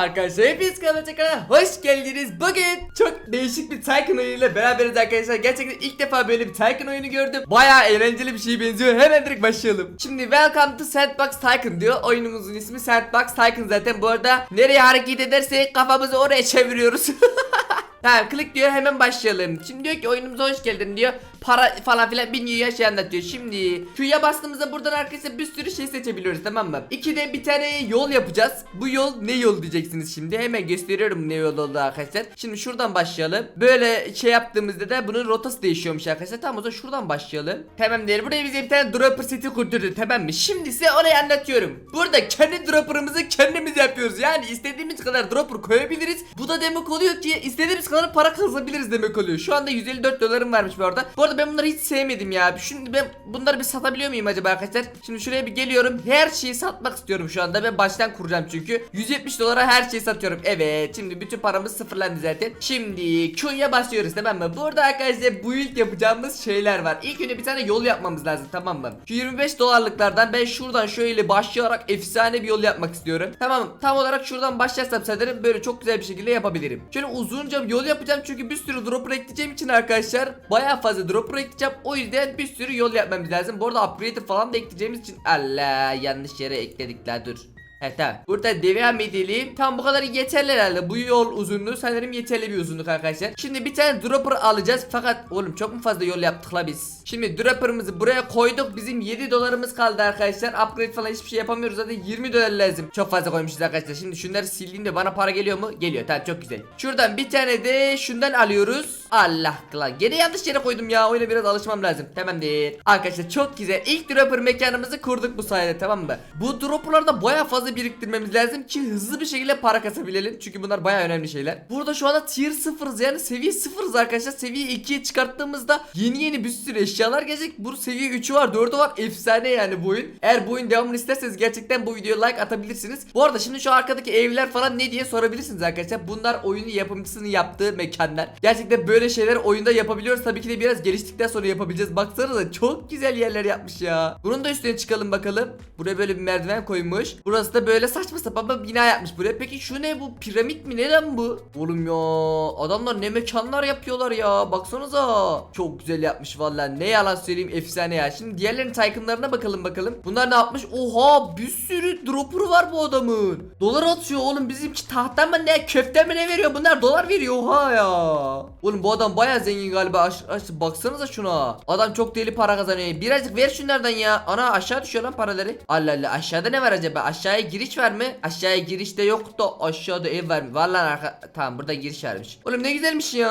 Arkadaşlar hepiniz kanalıma tekrar hoş geldiniz. Bugün çok değişik bir Tycoon oyunuyla beraberiz arkadaşlar. Gerçekten ilk defa böyle bir Tycoon oyunu gördüm. Baya eğlenceli bir şeye benziyor. Hemen direkt başlayalım. Şimdi Welcome to Sandbox Tycoon diyor. Oyunumuzun ismi Sandbox Tycoon zaten. Bu arada nereye hareket edersek kafamızı oraya çeviriyoruz. Tamam klik diyor hemen başlayalım. Şimdi diyor ki oyunumuza hoş geldin diyor. Para falan filan bir dünya şey anlatıyor. Şimdi Q'ya bastığımızda buradan arkadaşlar bir sürü şey seçebiliyoruz tamam mı? İki de bir tane yol yapacağız. Bu yol ne yol diyeceksiniz şimdi. Hemen gösteriyorum ne yol oldu arkadaşlar. Şimdi şuradan başlayalım. Böyle şey yaptığımızda da bunun rotası değişiyormuş arkadaşlar. Tamam o zaman şuradan başlayalım. Tamam değil. Buraya bize bir tane dropper seti kurdurdu tamam mı? Şimdi size orayı anlatıyorum. Burada kendi dropper'ımızı kendimiz yapıyoruz. Yani istediğimiz kadar dropper koyabiliriz. Bu da demek oluyor ki istediğimiz kadar para kazanabiliriz demek oluyor. Şu anda 154 dolarım varmış bu arada. Bu arada ben bunları hiç sevmedim ya. Şimdi ben bunları bir satabiliyor muyum acaba arkadaşlar? Şimdi şuraya bir geliyorum. Her şeyi satmak istiyorum şu anda. Ben baştan kuracağım çünkü. 170 dolara her şeyi satıyorum. Evet. Şimdi bütün paramız sıfırlandı zaten. Şimdi Q'ya basıyoruz tamam mı? Burada arkadaşlar build yapacağımız şeyler var. İlk önce bir tane yol yapmamız lazım tamam mı? Şu 25 dolarlıklardan ben şuradan şöyle başlayarak efsane bir yol yapmak istiyorum. Tamam tam olarak şuradan başlarsam sanırım böyle çok güzel bir şekilde yapabilirim. Şöyle uzunca bir yol yapacağım çünkü bir sürü dropper ekleyeceğim için arkadaşlar bayağı fazla dropper ekleyeceğim. O yüzden bir sürü yol yapmamız lazım. Bu arada upgrader falan da ekleyeceğimiz için Allah yanlış yere ekledik la dur. Evet tamam. Burada devam edelim. Tam bu kadar yeterli herhalde. Bu yol uzunluğu sanırım yeterli bir uzunluk arkadaşlar. Şimdi bir tane dropper alacağız. Fakat oğlum çok mu fazla yol yaptık la biz? Şimdi dropper'ımızı buraya koyduk. Bizim 7 dolarımız kaldı arkadaşlar. Upgrade falan hiçbir şey yapamıyoruz. Zaten 20 dolar lazım. Çok fazla koymuşuz arkadaşlar. Şimdi şunları sildiğimde bana para geliyor mu? Geliyor. Tamam çok güzel. Şuradan bir tane de şundan alıyoruz. Allah lan. Gene yanlış yere koydum ya. Oyuna biraz alışmam lazım. Tamam değil. Arkadaşlar çok güzel. İlk dropper mekanımızı kurduk bu sayede tamam mı? Bu dropper'larda baya fazla biriktirmemiz lazım ki hızlı bir şekilde para kasabilelim. Çünkü bunlar baya önemli şeyler. Burada şu anda tier 0'ız yani seviye 0'ız arkadaşlar. Seviye 2'ye çıkarttığımızda yeni yeni bir sürü eşyalar gelecek. Bu seviye 3'ü var 4'ü var. Efsane yani bu oyun. Eğer bu oyun devamını isterseniz gerçekten bu videoya like atabilirsiniz. Bu arada şimdi şu arkadaki evler falan ne diye sorabilirsiniz arkadaşlar. Bunlar oyunu yapımcısının yaptığı mekanlar. Gerçekten böyle şeyler oyunda yapabiliyoruz. Tabii ki de biraz geliştikten sonra yapabileceğiz. Baksanıza çok güzel yerler yapmış ya. Bunun da üstüne çıkalım bakalım. Buraya böyle bir merdiven koymuş. Burası da böyle saçma sapan bir bina yapmış buraya. Peki şu ne bu? Piramit mi? Ne lan bu? Oğlum ya adamlar ne mekanlar yapıyorlar ya. Baksanıza. Çok güzel yapmış vallahi. Ne yalan söyleyeyim efsane ya. Şimdi diğerlerin tycoonlarına bakalım bakalım. Bunlar ne yapmış? Oha bir sürü dropper var bu adamın. Dolar atıyor oğlum bizimki tahta mı ne köfte mi ne veriyor? Bunlar dolar veriyor oha ya. Oğlum bu adam baya zengin galiba. Aş aş baksanıza şuna. Adam çok deli para kazanıyor. Birazcık ver şunlardan ya. Ana aşağı düşüyor lan paraları. Allah Allah aşağıda ne var acaba? Aşağıya giriş var mı? Aşağıya giriş de yok da aşağıda ev var mı? Var lan arka... Tamam burada giriş varmış. Oğlum ne güzelmiş ya.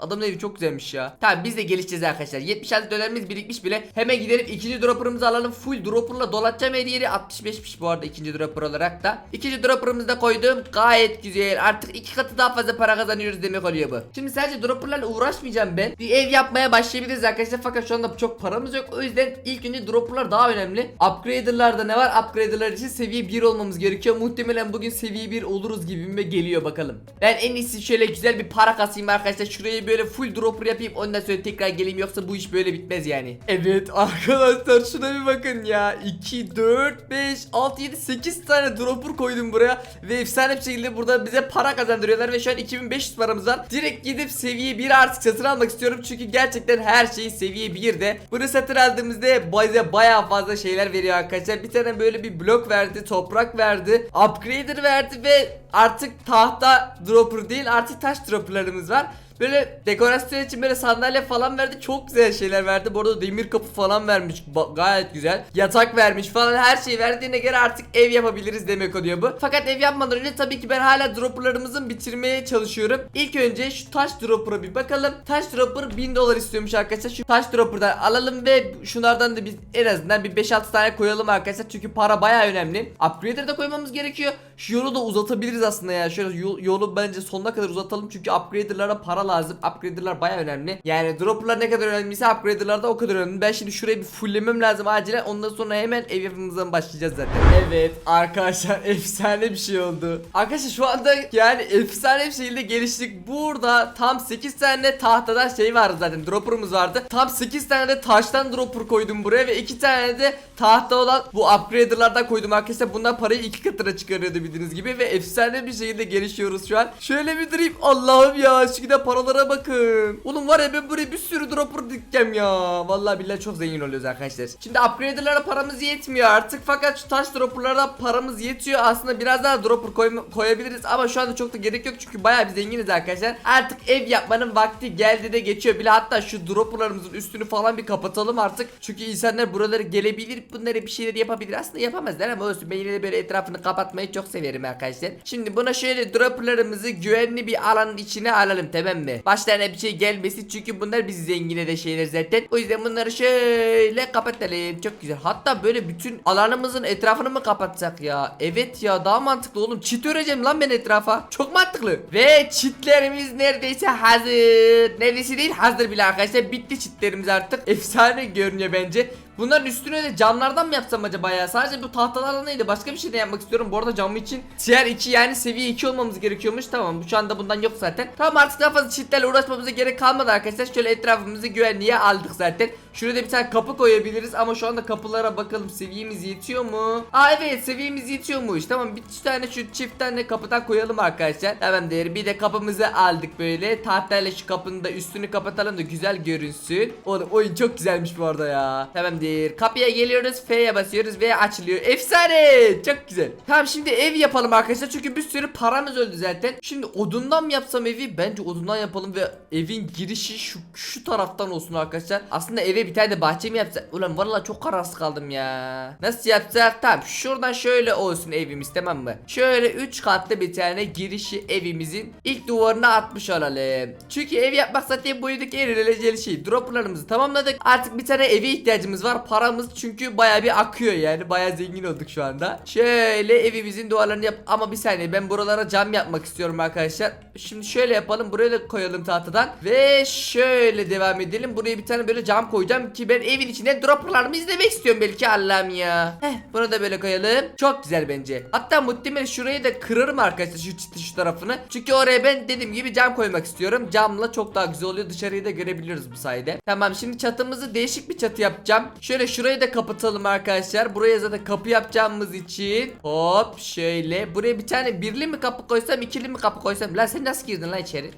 Adamın evi çok güzelmiş ya. Tamam biz de gelişeceğiz arkadaşlar. 76 dolarımız birikmiş bile. Hemen gidelim ikinci dropper'ımızı alalım. Full dropper'la dolatacağım her yeri. 65'miş bu arada ikinci dropper olarak da. İkinci dropper'ımızı da koydum. Gayet güzel. Artık iki katı daha fazla para kazanıyoruz demek oluyor bu. Şimdi sadece dropper'larla uğraşmayacağım ben. Bir ev yapmaya başlayabiliriz arkadaşlar. Fakat şu anda çok paramız yok. O yüzden ilk önce dropper'lar daha önemli. Upgrader'larda ne var? Upgrader'lar için seviye 1 olmamız gerekiyor. Muhtemelen bugün seviye 1 oluruz gibime geliyor bakalım. Ben en iyisi şöyle güzel bir para kasayım arkadaşlar. Şurayı böyle full dropper yapayım. Ondan sonra tekrar geleyim yoksa bu iş böyle bitmez yani. Evet arkadaşlar şuna bir bakın ya. 2, 4, 5, 6, 7, 8 tane dropper koydum buraya. Ve efsane bir şekilde burada bize para kazandırıyorlar. Ve şu an 2500 paramız var. Direkt gidip seviye 1 artık satın almak istiyorum. Çünkü gerçekten her şey seviye 1'de. Bunu satın aldığımızda bize bayağı fazla şeyler veriyor arkadaşlar. Bir tane böyle bir blok verdi. Toprak verdi. Upgrader verdi ve artık tahta dropper değil artık taş dropperlarımız var. Böyle dekorasyon için böyle sandalye falan verdi. Çok güzel şeyler verdi. Bu arada demir kapı falan vermiş. Ba- gayet güzel. Yatak vermiş falan her şey verdiğine göre artık ev yapabiliriz demek oluyor bu. Fakat ev yapmadan önce tabii ki ben hala dropperlarımızın bitirmeye çalışıyorum. İlk önce şu taş dropper'a bir bakalım. Taş dropper 1000 dolar istiyormuş arkadaşlar. Şu taş dropper'dan alalım ve şunlardan da biz en azından bir 5-6 tane koyalım arkadaşlar. Çünkü para baya önemli. Upgrader'ı da koymamız gerekiyor. Şu yolu da uzatabiliriz aslında ya. Şöyle yol- yolu bence sonuna kadar uzatalım. Çünkü upgrader'lara para lazım. Upgrader'lar baya önemli. Yani dropper'lar ne kadar önemliyse upgrader'lar da o kadar önemli. Ben şimdi şurayı bir fulllemem lazım acilen. Ondan sonra hemen ev yapımımızdan başlayacağız zaten. Evet arkadaşlar efsane bir şey oldu. Arkadaşlar şu anda yani efsane bir şekilde geliştik. Burada tam 8 tane tahtadan şey vardı zaten. Dropper'ımız vardı. Tam 8 tane de taştan dropper koydum buraya ve 2 tane de tahta olan bu upgrader'lardan koydum arkadaşlar. Bundan parayı iki katına çıkarıyordu bildiğiniz gibi ve efsane bir şekilde gelişiyoruz şu an. Şöyle bir durayım. Allah'ım ya şu giden paralara bakın. Oğlum var ya ben buraya bir sürü dropper dikeceğim ya. Vallahi billahi çok zengin oluyoruz arkadaşlar. Şimdi upgrader'lara paramız yetmiyor artık fakat şu taş dropper'lara paramız yetiyor. Aslında biraz daha dropper koy- koyabiliriz ama şu anda çok da gerek yok çünkü bayağı bir zenginiz arkadaşlar. Artık ev yapmanın vakti geldi de geçiyor bile hatta şu dropper'larımızın üstünü falan bir kapatalım artık. Çünkü insanlar buralara gelebilir bunlara bir şeyler yapabilir. Aslında yapamazlar ama olsun ben yine de böyle etrafını kapatmayı çok severim arkadaşlar. Şimdi buna şöyle dropper'larımızı güvenli bir alanın içine alalım tamam mı? Başlarına bir şey gelmesin çünkü bunlar bizi zengin de şeyler zaten. O yüzden bunları şöyle kapatalım. Çok güzel. Hatta böyle bütün alanımızın etrafını mı kapatsak ya? Evet ya daha mantıklı oğlum. Çit öreceğim lan ben etrafa. Çok mantıklı. Ve çitlerimiz neredeyse hazır. Neredeyse değil hazır bile arkadaşlar. Bitti çitlerimiz artık. Efsane görünüyor bence. Bunların üstüne de camlardan mı yapsam acaba ya? Sadece bu tahtalarla neydi? Başka bir şey de yapmak istiyorum. Bu arada camı için tier 2 yani seviye 2 olmamız gerekiyormuş. Tamam bu şu anda bundan yok zaten. Tamam artık daha fazla çitlerle uğraşmamıza gerek kalmadı arkadaşlar. Şöyle etrafımızı güvenliğe aldık zaten. Şurada bir tane kapı koyabiliriz ama şu anda kapılara bakalım seviyemiz yetiyor mu? Aa evet seviyemiz yetiyormuş. Tamam bir tane şu çift tane kapıdan koyalım arkadaşlar. Tamam değer bir de kapımızı aldık böyle. Tahtayla şu kapının da üstünü kapatalım da güzel görünsün. Oğlum oyun çok güzelmiş bu arada ya. Tamamdır. Kapıya geliyoruz. F'ye basıyoruz ve açılıyor. Efsane. Çok güzel. Tamam şimdi ev yapalım arkadaşlar. Çünkü bir sürü paramız öldü zaten. Şimdi odundan mı yapsam evi? Bence odundan yapalım ve evin girişi şu şu taraftan olsun arkadaşlar. Aslında eve bir tane de bahçe mi yapsak? Ulan vallahi çok kararsız kaldım ya. Nasıl yapsak? Tamam şuradan şöyle olsun evimiz tamam mı? Şöyle 3 katlı bir tane girişi evimizin ilk duvarına atmış olalım. Çünkü ev yapmak zaten bu evdeki en eğlenceli şey. Dropperlarımızı tamamladık. Artık bir tane eve ihtiyacımız var. Paramız çünkü baya bir akıyor yani. Baya zengin olduk şu anda. Şöyle evimizin duvarlarını yap. Ama bir saniye ben buralara cam yapmak istiyorum arkadaşlar. Şimdi şöyle yapalım. Buraya da koyalım tahtadan. Ve şöyle devam edelim. Buraya bir tane böyle cam koyacağım ki ben evin içinde dropperlarımı izlemek istiyorum belki Allah'ım ya. Heh bunu da böyle koyalım. Çok güzel bence. Hatta muhtemelen şurayı da kırarım arkadaşlar şu çiti şu tarafını. Çünkü oraya ben dediğim gibi cam koymak istiyorum. Camla çok daha güzel oluyor. Dışarıyı da görebiliyoruz bu sayede. Tamam şimdi çatımızı değişik bir çatı yapacağım. Şöyle şurayı da kapatalım arkadaşlar. Buraya zaten kapı yapacağımız için. Hop şöyle. Buraya bir tane birli mi kapı koysam ikili mi kapı koysam. Lan sen nasıl girdin lan içeri?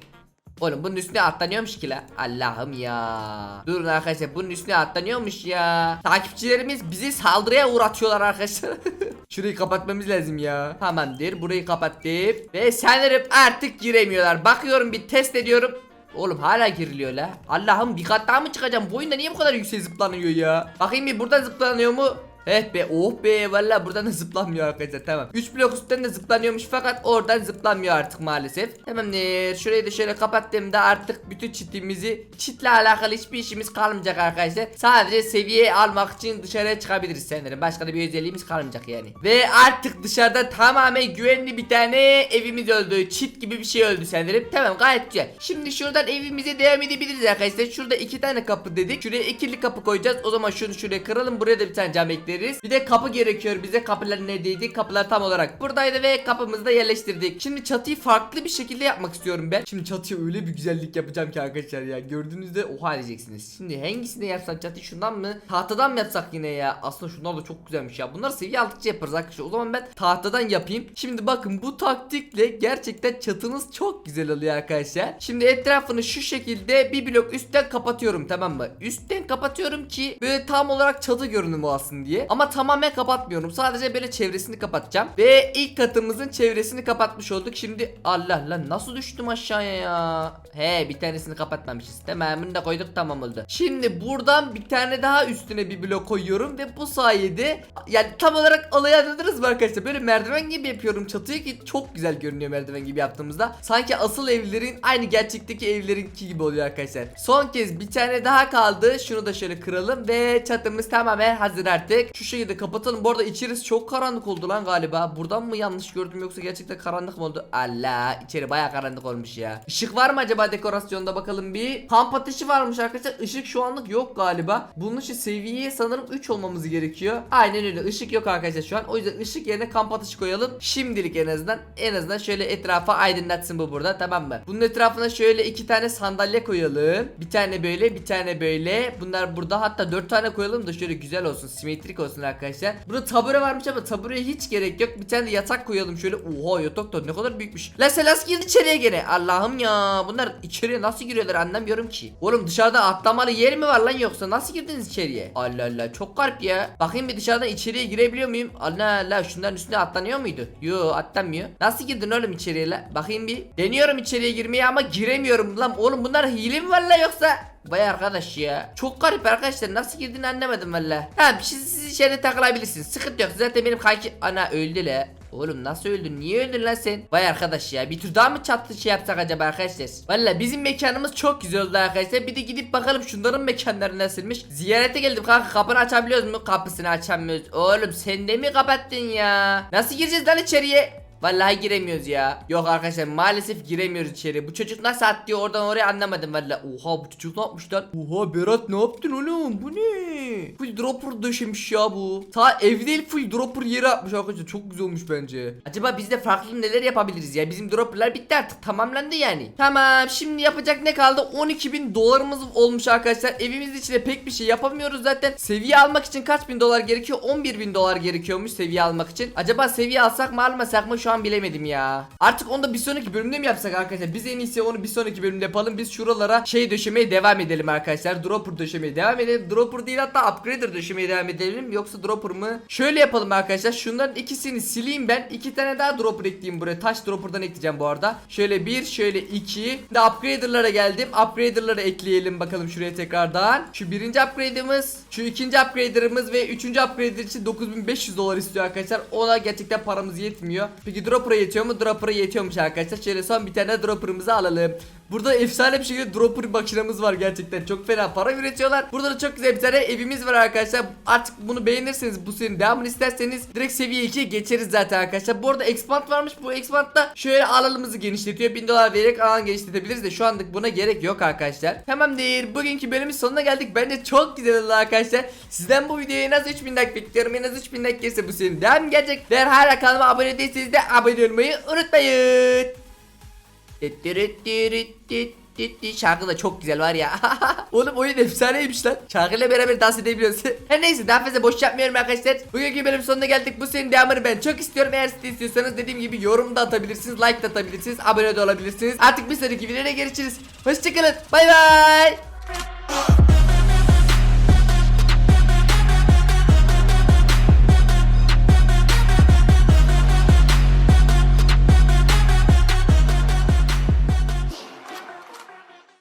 Oğlum bunun üstüne atlanıyormuş ki la. Allah'ım ya. Durun arkadaşlar bunun üstüne atlanıyormuş ya. Takipçilerimiz bizi saldırıya uğratıyorlar arkadaşlar. Şurayı kapatmamız lazım ya. Tamamdır burayı kapattık. Ve sanırım artık giremiyorlar. Bakıyorum bir test ediyorum. Oğlum hala giriliyor la. Allah'ım bir kat daha mı çıkacağım? Bu oyunda niye bu kadar yüksek zıplanıyor ya? Bakayım bir buradan zıplanıyor mu? Evet be oh be valla buradan da zıplanmıyor arkadaşlar tamam. 3 blok üstten de zıplanıyormuş fakat oradan zıplanmıyor artık maalesef. Tamamdır şurayı da şöyle kapattığımda artık bütün çitimizi çitle alakalı hiçbir işimiz kalmayacak arkadaşlar. Sadece seviye almak için dışarıya çıkabiliriz sanırım. Başka da bir özelliğimiz kalmayacak yani. Ve artık dışarıda tamamen güvenli bir tane evimiz öldü. Çit gibi bir şey öldü sanırım. Tamam gayet güzel. Şimdi şuradan evimize devam edebiliriz arkadaşlar. Şurada iki tane kapı dedik. Şuraya ikili kapı koyacağız. O zaman şunu şuraya kıralım. Buraya da bir tane cam ekleriz Bir de kapı gerekiyor. Bize kapılar neredeydi kapılar tam olarak buradaydı ve kapımızı da yerleştirdik. Şimdi çatıyı farklı bir şekilde yapmak istiyorum ben. Şimdi çatıya öyle bir güzellik yapacağım ki arkadaşlar ya. Gördüğünüzde oha diyeceksiniz. Şimdi hangisini yapsak? Çatıyı şundan mı? Tahtadan mı yapsak yine ya? Aslında şunlar da çok güzelmiş ya. Bunları seviye aldıkça yaparız arkadaşlar. O zaman ben tahtadan yapayım. Şimdi bakın bu taktikle gerçekten çatınız çok güzel oluyor arkadaşlar. Şimdi etrafını şu şekilde bir blok üstten kapatıyorum tamam mı? Üstten kapatıyorum ki böyle tam olarak çatı görünümü olsun diye Ama tamamen kapatmıyorum. Sadece böyle çevresini kapatacağım. Ve ilk katımızın çevresini kapatmış olduk. Şimdi Allah lan nasıl düştüm aşağıya ya? He bir tanesini kapatmamışız Tamam bunu da koyduk tamam oldu. Şimdi buradan bir tane daha üstüne bir blok koyuyorum Ve bu sayede yani tam olarak olayı anladınız mı arkadaşlar? Böyle merdiven gibi yapıyorum çatıyı ki çok güzel görünüyor merdiven gibi yaptığımızda. Sanki asıl evlerin aynı gerçekteki evlerinki gibi oluyor arkadaşlar. Son kez bir tane daha kaldı. Şunu da şöyle kıralım ve çatımız tamamen hazır artık Şu şeyi de kapatalım. Bu arada içerisi çok karanlık oldu lan galiba. Buradan mı yanlış gördüm yoksa gerçekten karanlık mı oldu? Allah içeri baya karanlık olmuş ya. Işık var mı acaba dekorasyonda? Bakalım bir. Kamp ateşi varmış arkadaşlar. Işık şu anlık yok galiba. Bunun için seviyeye sanırım 3 olmamız gerekiyor. Aynen öyle. Işık yok arkadaşlar şu an. O yüzden ışık yerine kamp ateşi koyalım. Şimdilik en azından En azından şöyle etrafa aydınlatsın bu burada tamam mı? Bunun etrafına şöyle iki tane sandalye koyalım. Bir tane böyle bir tane böyle. Bunlar burada. Hatta 4 tane koyalım da şöyle güzel olsun. Simetrik değişiklik olsun arkadaşlar. Burada tabure varmış ama tabureye hiç gerek yok. Bir tane yatak koyalım şöyle. Oha yatak da ne kadar büyükmüş. La Selas girdi içeriye gene. Allah'ım ya. Bunlar içeriye nasıl giriyorlar anlamıyorum ki. Oğlum dışarıda atlamalı yer mi var lan yoksa? Nasıl girdiniz içeriye? Allah Allah çok garip ya. Bakayım bir dışarıdan içeriye girebiliyor muyum? Allah Allah şunların üstüne atlanıyor muydu? Yo atlanmıyor. Nasıl girdin oğlum içeriye la? Bakayım bir. Deniyorum içeriye girmeye ama giremiyorum lan. Oğlum bunlar hile mi var la yoksa? Vay arkadaş ya. Çok garip arkadaşlar. Nasıl girdiğini anlamadım valla. Tamam siz, siz içeride takılabilirsiniz. Sıkıntı yok. Zaten benim kanki... Ana öldü la. Oğlum nasıl öldün? Niye öldün lan sen? Vay arkadaş ya. Bir tur daha mı çatlı şey yapsak acaba arkadaşlar? Valla bizim mekanımız çok güzel oldu arkadaşlar. Bir de gidip bakalım şunların mekanları nasılmış. Ziyarete geldim kanka. Kapını açabiliyoruz mu? Kapısını açamıyoruz. Oğlum sen de mi kapattın ya? Nasıl gireceğiz lan içeriye? Vallahi giremiyoruz ya. Yok arkadaşlar maalesef giremiyoruz içeri. Bu çocuk nasıl atlıyor oradan oraya anlamadım vallahi. Oha bu çocuk ne yapmış lan? Oha Berat ne yaptın oğlum? Bu ne? Full dropper döşemiş ya bu. Ta ev değil full dropper yeri atmış arkadaşlar. Çok güzel olmuş bence. Acaba biz de farklı neler yapabiliriz ya? Bizim dropperlar bitti artık. Tamamlandı yani. Tamam şimdi yapacak ne kaldı? 12 bin dolarımız olmuş arkadaşlar. Evimiz içinde pek bir şey yapamıyoruz zaten. Seviye almak için kaç bin dolar gerekiyor? 11 bin dolar gerekiyormuş seviye almak için. Acaba seviye alsak mı almasak mı? Şu an bilemedim ya. Artık onu da bir sonraki bölümde mi yapsak arkadaşlar? Biz en iyisi onu bir sonraki bölümde yapalım. Biz şuralara şey döşemeye devam edelim arkadaşlar. Dropper döşemeye devam edelim. Dropper değil hatta upgrader döşemeye devam edelim. Yoksa dropper mı? Şöyle yapalım arkadaşlar. Şunların ikisini sileyim ben. İki tane daha dropper ekleyeyim buraya. Taş dropper'dan ekleyeceğim bu arada. Şöyle bir, şöyle iki. Şimdi upgrader'lara geldim. Upgrader'ları ekleyelim bakalım şuraya tekrardan. Şu birinci upgrade'ımız, şu ikinci upgrader'ımız ve üçüncü upgrader için 9500 dolar istiyor arkadaşlar. Ona gerçekten paramız yetmiyor. Peki dropper'a yetiyor mu? Dropper'a yetiyormuş arkadaşlar. Şöyle son bir tane dropper'ımızı alalım. Burada efsane bir şekilde dropper makinamız var gerçekten. Çok fena para üretiyorlar. Burada da çok güzel bir tane evimiz var arkadaşlar. Artık bunu beğenirseniz bu serinin devamını isterseniz direkt seviye 2'ye geçeriz zaten arkadaşlar. Bu arada expand varmış. Bu expandda şöyle alanımızı genişletiyor. 1000 dolar vererek alan genişletebiliriz de şu anlık buna gerek yok arkadaşlar. Tamamdır. Bugünkü bölümün sonuna geldik. Bence çok güzel oldu arkadaşlar. Sizden bu videoya en az 3000 like bekliyorum. En az 3000 like gelirse bu serinin devamı gelecek. Eğer hala kanalıma abone değilseniz de abone olmayı unutmayın. Şarkı da çok güzel var ya. Oğlum oyun efsaneymiş lan. Şarkıyla beraber dans edebiliyoruz. Her neyse daha fazla boş yapmıyorum arkadaşlar. Bugünkü bölüm sonuna geldik. Bu senin devamını ben çok istiyorum. Eğer siz de istiyorsanız dediğim gibi yorum da atabilirsiniz. Like da atabilirsiniz. Abone de olabilirsiniz. Artık bir sonraki videoda görüşürüz. Hoşçakalın. Bay bay.